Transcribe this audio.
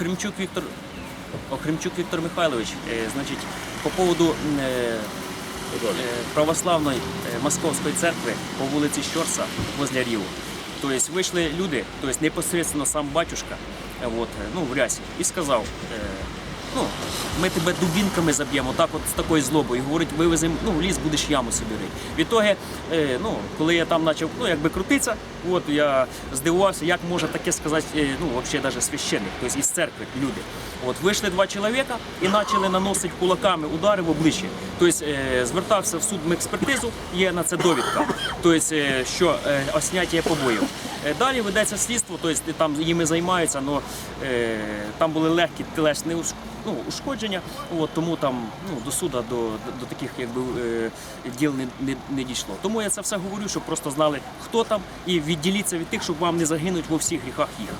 Охремчук Віктор, Охримчук Віктор Михайлович, е, значить, по поводу е, е, православної московської церкви по вулиці Щорса возле Ріву. Тобто вийшли люди, тобто непосередньо сам батюшка, от, ну, в рясі, і сказав, ну, ми тебе дубінками заб'ємо, так от з такою злобою. І говорить, вивеземо, ну, ліс будеш яму собі рити. Відтоді, е, ну, коли я там почав ну, якби крутитися, от, я здивувався, як може таке сказати, е, ну, взагалі навіть священник, тобто із церкви люди. От, вийшли два чоловіка і почали наносити кулаками удари в обличчя. Тобто е, звертався в суд експертизу, є на це довідка, тобто, е, що е, осняття побоїв. Е, Далі ведеться слідство, тобто там їми займаються, але там були легкі тілесні ну, ушкодження, от, тому там ну, до суду, до, до таких якби, е, діл не, не, не дійшло. Тому я це все говорю, щоб просто знали, хто там, і відділіться від тих, щоб вам не загинуть во всіх гріхах їх.